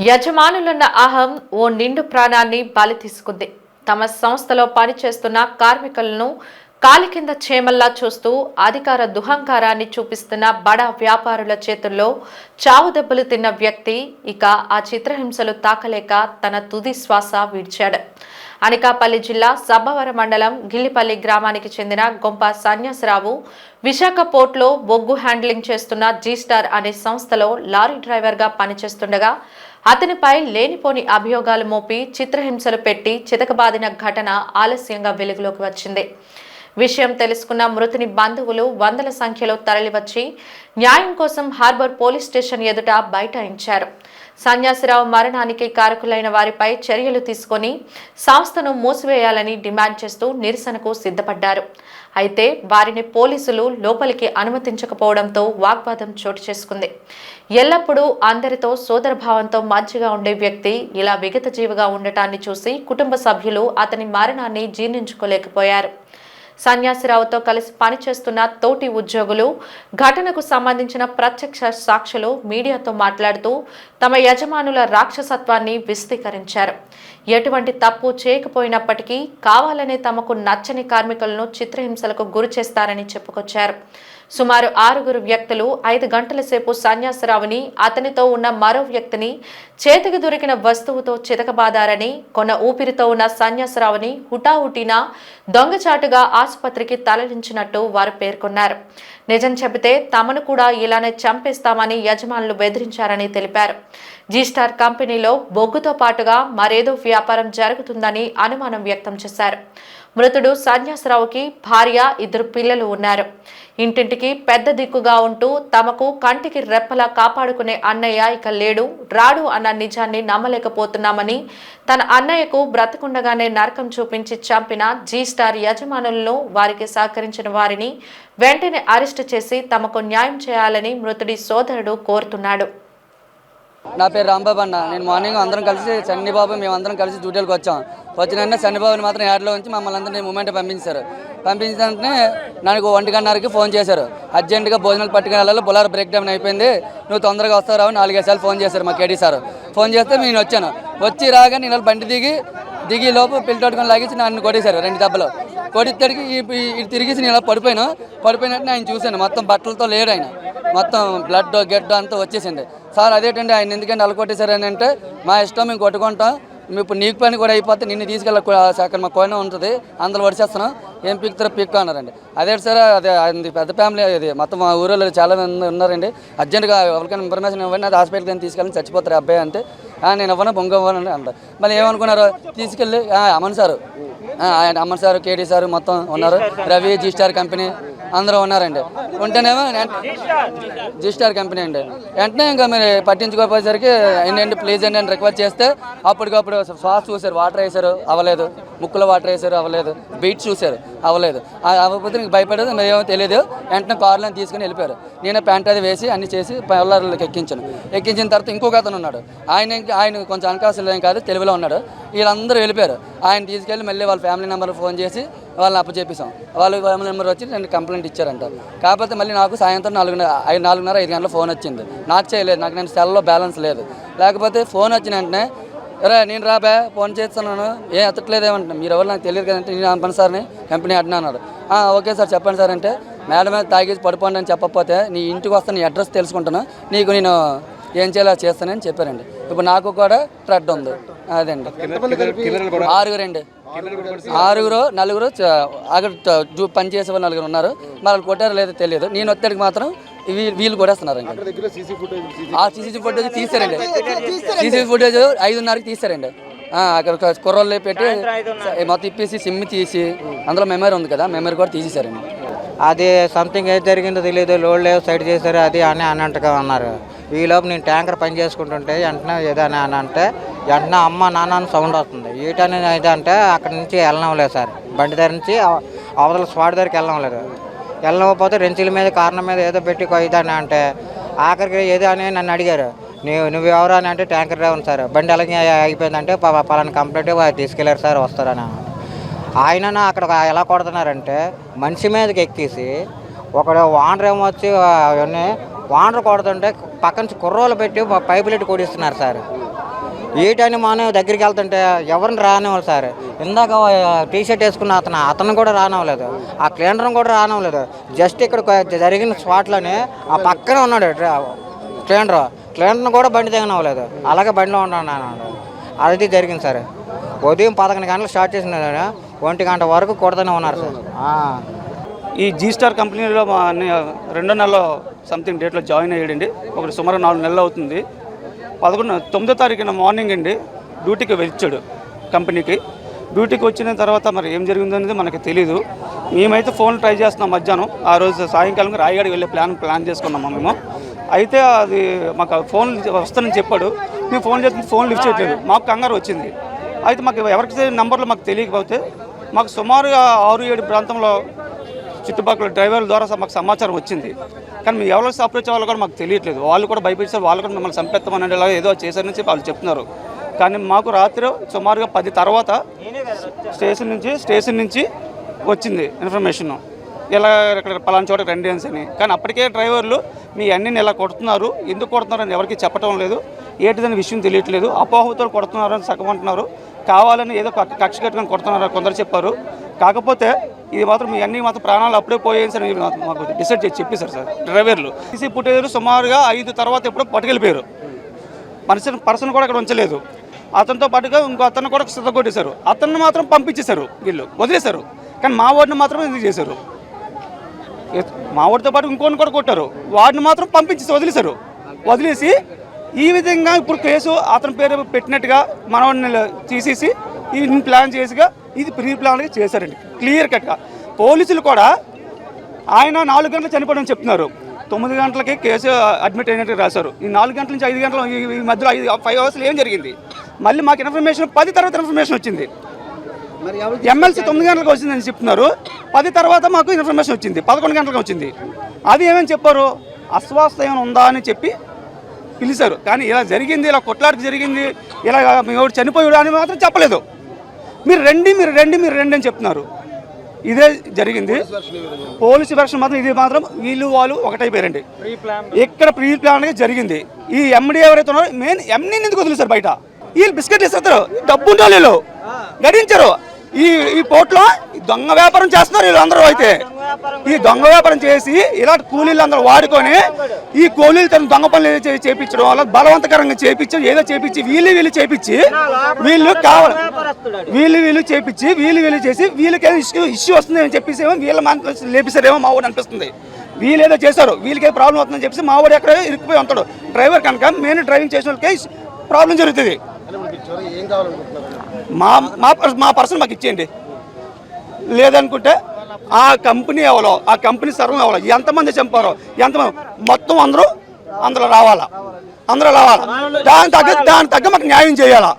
యజమానులున్న అహం ఓ నిండు ప్రాణాన్ని బలి తీసుకుంది. తమ సంస్థలో పనిచేస్తున్న కార్మికులను కాలి కింద చేమల్లా చూస్తూ అధికార దుహంకారాన్ని చూపిస్తున్న బడా వ్యాపారుల చేతుల్లో చావు దెబ్బలు తిన్న వ్యక్తి ఇక ఆ చిత్రహింసలు తాకలేక తన తుది శ్వాస విడిచాడు. అనకాపల్లి జిల్లా సబ్బవరం మండలం గిల్లిపల్లి గ్రామానికి చెందిన గొంప సన్యాసరావు విశాఖ పోర్ట్లో బొగ్గు హ్యాండ్లింగ్ చేస్తున్న జీ స్టార్ అనే సంస్థలో లారీ డ్రైవర్గా పనిచేస్తుండగా అతనిపై లేనిపోని అభియోగాలు మోపి చిత్రహింసలు పెట్టి చితకబాదిన ఘటన ఆలస్యంగా వెలుగులోకి వచ్చింది. విషయం తెలుసుకున్న మృతుని బంధువులు వందల సంఖ్యలో తరలివచ్చి న్యాయం కోసం హార్బర్ పోలీస్ స్టేషన్ ఎదుట బైఠాయించారు. సన్యాసిరావు మరణానికి కారకులైన వారిపై చర్యలు తీసుకొని సంస్థను మూసివేయాలని డిమాండ్ చేస్తూ నిరసనకు సిద్ధపడ్డారు. అయితే వారిని పోలీసులు లోపలికి అనుమతించకపోవడంతో వాగ్వాదం చోటు చేసుకుంది. ఎల్లప్పుడూ అందరితో సోదరభావంతో మంచిగా ఉండే వ్యక్తి ఇలా విగత జీవిగా ఉండటాన్ని చూసి కుటుంబ సభ్యులు అతని మరణాన్ని జీర్ణించుకోలేకపోయారు. సన్యాసిరావుతో కలిసి పనిచేస్తున్న తోటి ఉద్యోగులు ఘటనకు సంబంధించిన ప్రత్యక్ష సాక్షులు మీడియాతో మాట్లాడుతూ తమ యజమానుల రాక్షసత్వాన్ని విస్తీకరించారు. ఎటువంటి తప్పు చేయకపోయినప్పటికీ కావాలనే తమకు నచ్చని కార్మికులను చిత్రహింసలకు గురి చేస్తారని చెప్పుకొచ్చారు. సుమారు ఆరుగురు వ్యక్తులు ఐదు గంటల సేపు సన్యాసరావుని అతనితో ఉన్న మరో వ్యక్తిని చేతికి దొరికిన వస్తువుతో చితకబాదారని కొన్న ఊపిరితో ఉన్న సన్యాసరావుని హుటాహుటిన దొంగచాటుగా ఆసుపత్రికి తరలించినట్టు వారు పేర్కొన్నారు. నిజం చెబితే తమను కూడా ఇలానే చంపేస్తామని యజమానులు బెదిరించారని తెలిపారు. జీ స్టార్ కంపెనీలో బొగ్గుతో పాటుగా మరేదో వ్యాపారం జరుగుతుందని అనుమానం వ్యక్తం చేశారు. మృతుడు సన్యాసరావుకి భార్య ఇద్దరు పిల్లలు ఉన్నారు. ఇంటింటికి పెద్ద దిక్కుగా ఉంటూ తమకు కంటికి రెప్పలా కాపాడుకునే అన్నయ్య ఇక లేడు. రాడు అన్న నిజాన్ని నమ్మలేకపోతున్నామని తన అన్నయ్యకు బ్రతకుండగానే నరకం చూపించి చంపిన జీ స్టార్ యజమానులను వారికి సహకరించిన వారిని వెంటనే అరెస్టు చేసి తమకు న్యాయం చేయాలని మృతుడి సోదరుడు కోరుతున్నాడు. నా పేరు రాంబాబు అన్న. నేను మార్నింగ్ అందరం కలిసి చన్నీబాబు మేము అందరం కలిసి డ్యూటీలకు వచ్చాం. వచ్చిన వెంటనే మాత్రం యాడ్లో ఉంచి మమ్మల్ని అందరినీ మూమెంట్ పంపించారు. పంపించిన వెంటనే నాకు ఒంటి ఫోన్ చేశారు. అర్జెంటుగా భోజనాలు పట్టుకుని వెళ్ళాలి బులార్ బ్రేక్ డౌన్ అయిపోయింది. నువ్వు తొందరగా వస్తావు రావు నాలుగైదు సార్లు ఫోన్ చేశారు మా కేడీ సార్. ఫోన్ చేస్తే నేను వచ్చాను. వచ్చి రాగా నేను బండి దిగి దిగి లోపు పిల్లి తట్టుకొని లాగించి నన్ను కొట్టేశారు రెండు దెబ్బలు. కొడితేడికి ఇటు తిరిగేసి నేను ఇలా పడిపోయాను. పడిపోయినట్టు ఆయన చూశాను. మొత్తం బట్టలతో లేడు ఆయన. మొత్తం బ్లడ్ గెడ్ అంతా వచ్చేసింది. సార్ అదేంటండి ఆయన ఎందుకంటే అలా కొట్టేశారని అంటే మా ఇష్టం మేము కొట్టుకుంటాం. ఇప్పుడు నీకు పని కూడా అయిపోతే నిన్ను తీసుకెళ్ళ అక్కడ మా కోయిన ఉంటుంది అందులో వడిచేస్తున్నాం ఏం పిక్తారో పిక్ అన్నారండి. అదే సార్ అదే అది పెద్ద ఫ్యామిలీ అది మొత్తం మా ఊరిలో చాలా మంది ఉన్నారండి. అర్జెంట్గా ఎవరికైనా ఇన్ఫర్మేషన్ ఇవ్వండి అది హాస్పిటల్కి కానీ తీసుకెళ్ళి చచ్చిపోతారు అబ్బాయి అంటే నేను ఇవ్వను బొంగ ఇవ్వను అంటారు. మళ్ళీ ఏమనుకున్నారు తీసుకెళ్ళి "ఆ, అమన్ సారు ఆ, ఆయన సార్ కేటీ సార్ మొత్తం ఉన్నారు. రవి జీ స్టార్ కంపెనీ అందరూ ఉన్నారండి. ఉంటేనేమో జీ స్టార్ కంపెనీ అండి. వెంటనే ఇంకా మీరు పట్టించుకోపోయేసరికి ఏంటంటే ప్లీజ్ అండి అని రిక్వెస్ట్ చేస్తే అప్పటికప్పుడు సాస్ చూశారు వాటర్ వేసారు అవ్వలేదు. ముక్కులో వాటర్ వేసారు అవ్వలేదు. బీట్ చూశారు అవ్వలేదు. ఆ అవ్వకపోతే నీకు భయపడేది మేమేమో తెలియదు. వెంటనే కార్లో తీసుకుని వెళ్ళిపోయారు. నేనే ప్యాంట్ అది వేసి అన్ని చేసి పల్లర్లకు ఎక్కించాను. ఎక్కించిన తర్వాత ఇంకొక అతను ఉన్నాడు. ఆయన ఆయన కొంచెం అనకాశం ఏం కాదు తెలుగులో ఉన్నాడు. వీళ్ళందరూ వెళ్ళిపోయారు. ఆయన తీసుకెళ్ళి మళ్ళీ వాళ్ళ ఫ్యామిలీ నెంబర్ ఫోన్ చేసి వాళ్ళని అప్పచెప్పేసాం వాళ్ళ ఫ్యామిలీ నెంబర్ వచ్చి నేను కంప్లైంట్ ఇచ్చారంట. కాకపోతే మళ్ళీ నాకు సాయంత్రం నాలుగున్నర ఐదు నాలుగున్నర ఐదు గంటల ఫోన్ వచ్చింది. నాకు చేయలేదు నాకు నేను సెల్లో బ్యాలెన్స్ లేదు. లేకపోతే ఫోన్ వచ్చిన వెంటనే రే నేను రాబే ఫోన్ చేస్తున్నాను. ఏం ఎత్తట్లేదు ఏమంటున్నా? మీరు ఎవరు నాకు తెలియదు కదంటే నేను అంపను సార్ని కంపెనీ అన్నాడు. "ఆ, ఓకే సార్ చెప్పండి సార్ అంటే మేడం మీద తాగేసి పడిపోండి అని చెప్పకపోతే నీ ఇంటికి వస్తే నీ అడ్రస్ తెలుసుకుంటాను నీకు నేను ఏం చేయాలో చేస్తానని చెప్పారండి. ఇప్పుడు నాకు కూడా ట్రెడ్ ఉంది. అదండి. ఆరుగురండి. ఆరుగురు నలుగురు అక్కడ ట- జూ- పని చేసే వాళ్ళు నలుగురు ఉన్నారు. మరి వాళ్ళు కొట్టారో లేదో తెలియదు. నేను వచ్చేటికి మాత్రం వీ- వీళ్ళు కొడేస్తున్నారు ఇంకా ఆ సీసీ ఫుటేజ్. తీసారండి. సీసీ ఫుటేజ్ ఐదున్నరకి తీసారండి. ఆ, అక్కడ కుర్రోళ్ళు పెట్టి మొత్తం ఇప్పేసి సిమ్ తీసి అందులో మెమరీ ఉంది కదా మెమరీ కూడా తీసేశారండి అది సంథింగ్ ఏది జరిగిందో తెలియదు లోడ్ లేవు సైడ్ చేశారు అది అని అన్నట్టుగా ఉన్నారు. ఈలోపు నేను ట్యాంకర్ పని చేసుకుంటుంటే వెంటనే ఏదైనా అని అంటే వెంటనే అమ్మ నాన్న అని సౌండ్ వస్తుంది. ఈటని ఏదంటే అంటే అక్కడి నుంచి వెళ్ళడం లేదు సార్. బండి దగ్గర నుంచి అవతల స్పాట్ దగ్గరికి వెళ్ళడం లేదు వెళ్ళకపోతే రెంచుల మీద కారణం మీద ఏదో పెట్టి ఇదని అంటే ఆఖరికి ఏదో అని నన్ను అడిగారు. నువ్వు నువ్వు ఎవరు అని అంటే ట్యాంకర్ డ్రైవర్ సార్. బండి అలాగే అయిపోయిందంటే ప- పలానా కంప్లీట్ తీసుకెళ్ళారు సార్ వస్తారని ఆయన అక్కడ ఎలా కొడుతున్నారంటే మనిషి మీదకి ఎక్కేసి ఒకడు వానర్ ఏమో వచ్చి అవన్నీ వానర్ కొడుతుంటే పక్కన నుంచి కుర్రోలు పెట్టి పైపులు కొడిస్తున్నారు సార్. ఏటని మనం దగ్గరికి వెళ్తుంటే ఎవరిని రానివ్వాలి సార్. ఇందాక టీ షర్ట్ వేసుకున్న అతను అతను కూడా రానివ్వలేదు. ఆ క్లీనర్ కూడా రానివ్వలేదు. జస్ట్ ఇక్కడ జరిగిన స్పాట్లోనే ఆ పక్కనే ఉన్నాడు క్లీనర్. క్లీనర్ని కూడా బండి దిగనివ్వలేదు. అలాగే బండిలో ఉన్నాను అది జరిగింది సార్. ఉదయం పదకొండు గంటలు స్టార్ట్ చేసిన ఒంటి గంట వరకు కొడతనే ఉన్నారు సార్. ఈ జీ స్టార్ కంపెనీలో మా రెండో నెలలో సంథింగ్ డేట్లో జాయిన్ అయ్యాడండి. ఒకటి సుమారు నాలుగు నెలలు అవుతుంది. పదకొండు తొమ్మిదో తారీఖున మార్నింగ్ అండి డ్యూటీకి వెళ్ళాడు కంపెనీకి. డ్యూటీకి వచ్చిన తర్వాత మరి ఏం జరిగిందో అనేది మనకి తెలియదు మేమైతే ఫోన్ ట్రై చేస్తున్నాం మధ్యాహ్నం. ఆ రోజు సాయంకాలం రాయగడికి వెళ్ళే ప్లాన్ ప్లాన్ చేసుకున్నాము మేము. అయితే అది మాకు ఫోన్ వస్తానని చెప్పాడు. మేము ఫోన్ చేస్తే ఫోన్ లిఫ్ట్ చేయట్లేదు. మాకు కంగారు వచ్చింది. అయితే మాకు ఎవరికి నంబర్లు మాకు తెలియకపోతే మాకు సుమారుగా ఆరు ఏడు ప్రాంతంలో చుట్టుపక్కల డ్రైవర్ల ద్వారా మాకు సమాచారం వచ్చింది. కానీ మేము ఎవరో అప్రోచ్ అవ్వాలో కూడా మాకు తెలియట్లేదు. వాళ్ళు కూడా భయపెట్టారు వాళ్ళు కూడా మిమ్మల్ని చంపేస్తామని ఇలా ఏదో చేశారని చెప్పి వాళ్ళు చెప్తున్నారు. కానీ మాకు రాత్రి సుమారుగా పది తర్వాత స్టేషన్ నుంచి స్టేషన్ నుంచి వచ్చింది ఇన్ఫర్మేషన్. ఇలా ఇక్కడ పలానా చోట రండి అని. కానీ అప్పటికే డ్రైవర్లు మీ అన్నిని ఇలా కొడుతున్నారు. ఎందుకు కొడుతున్నారు అని ఎవరికి చెప్పడం లేదు. ఏంటిదని విషయం తెలియట్లేదు. అపోహతో కొడుతున్నారని సగమంటున్నారు కావాలని ఏదో కక్ష కట్టుకొని కొడుతున్నారు కొందరు చెప్పారు. కాకపోతే ఇది మాత్రం అన్ని మాత్రం ప్రాణాలు అప్పుడే పోయాయి సార్ మాకు డిసైడ్ చేసి చెప్పేశారు సార్. డ్రైవర్లు. సీసీ పుట్టేరు సుమారుగా ఐదు తర్వాత ఎప్పుడో పట్టుకెళ్ళిపోయారు. మనిషి పర్సన్ కూడా అక్కడ ఉంచలేదు. అతనితో పాటుగా ఇంకో అతను కూడా సిద్ధగొట్టేశారు అతన్ని మాత్రం పంపించేశారు వీళ్ళు. వదిలేశారు. కానీ మా వాడిని మాత్రం ఇది చేశారు? మా వాడితో పాటు ఇంకోని కూడా కొట్టారు. వాడిని మాత్రం పంపించేసి వదిలేశారు. వదిలేసి ఈ విధంగా ఇప్పుడు కేసు అతని పేరు పెట్టినట్టుగా మనవాడిని తీసేసి ఈ ప్లాన్ చేసిగా ఇది ప్రీ ప్లాన్గా చేశారండి. క్లియర్ కట్గా పోలీసులు కూడా ఆయన నాలుగు గంటలు చనిపోవడం చెప్తున్నారు. తొమ్మిది గంటలకి కేసు అడ్మిట్ అయినట్టు రాశారు. ఈ నాలుగు గంటల నుంచి ఐదు గంటల ఈ- మధ్యలో ఐదు ఫైవ్ అవర్స్లో ఏం జరిగింది? మళ్ళీ మాకు ఇన్ఫర్మేషన్ పది తర్వాత ఇన్ఫర్మేషన్ వచ్చింది. ఎమ్మెల్సీ తొమ్మిది గంటలకు వచ్చిందని చెప్తున్నారు. పది తర్వాత మాకు ఇన్ఫర్మేషన్ వచ్చింది. పదకొండు గంటలకు వచ్చింది. అది ఏమని చెప్పారు? అస్వస్థ ఏమైనా ఉందా అని చెప్పి పిలిచారు. కానీ ఇలా జరిగింది ఇలా కొట్లాడికి జరిగింది ఇలా మీ చనిపోయాడు అని మాత్రం చెప్పలేదు. మీరు రండి మీరు రండి మీరు రండి అని చెప్తున్నారు. ఇదే జరిగింది. పోలీసు వెర్షన్ మాత్రం ఇది మాత్రం వీళ్ళు వాళ్ళు ఒకటైపోయారండి. ఇక్కడ ప్రీ ప్లాన్ జరిగింది. ఈ ఎండి ఎవరైతే ఉన్నారో మెయిన్ ఎంని ఎందుకు వదిలేశారు బయట? వీళ్ళు బిస్కెట్లు ఇస్తారు. డబ్బు ఉండాలి వీళ్ళు గడించరు. ఈ ఈ పోర్ట్లో దొంగ వ్యాపారం చేస్తున్నారు వీళ్ళందరూ అయితే. ఈ దొంగ వ్యాపారం చేసి ఇలాంటి కూలీలు అందరూ వాడుకొని ఈ కూలీలు తన దొంగ పనులు చేయించడం చేపించడం వల్ల బలవంతకరంగా చేపించి ఏదో చేపించి వీళ్ళు వీళ్ళు చేపించి వీళ్ళు కావాలి వీళ్ళు వీళ్ళు చేపించి వీళ్ళు వీళ్ళు చేసి వీళ్ళకి ఇష్యూ ఇష్యూ వస్తుంది అని చెప్పేసి ఏమో వీళ్ళ మన లేపిస్తారేమో మా వాడు అనిపిస్తుంది. వీళ్ళు ఏదో చేశారు వీళ్ళకే ప్రాబ్లం అవుతుందని చెప్పేసి మా వాడు ఎక్కడ ఇరుక్కుపోయి ఉంటాడు. డ్రైవర్ కనుక మెయిన్ డ్రైవింగ్ చేసిన వాళ్ళకి ప్రాబ్లం జరుగుతుంది. మా మా పర్సన్ మా పర్సన్ మాకు ఇచ్చేయండి. లేదనుకుంటే ఆ కంపెనీ ఎవరో ఆ కంపెనీ సర్వం ఎవరో ఎంతమంది చంపారో ఎంతమంది మొత్తం అందరూ అందులో రావాలా? అందరూ రావాలా? దాని తగ్గ దాని తగ్గ మాకు న్యాయం చేయాలా?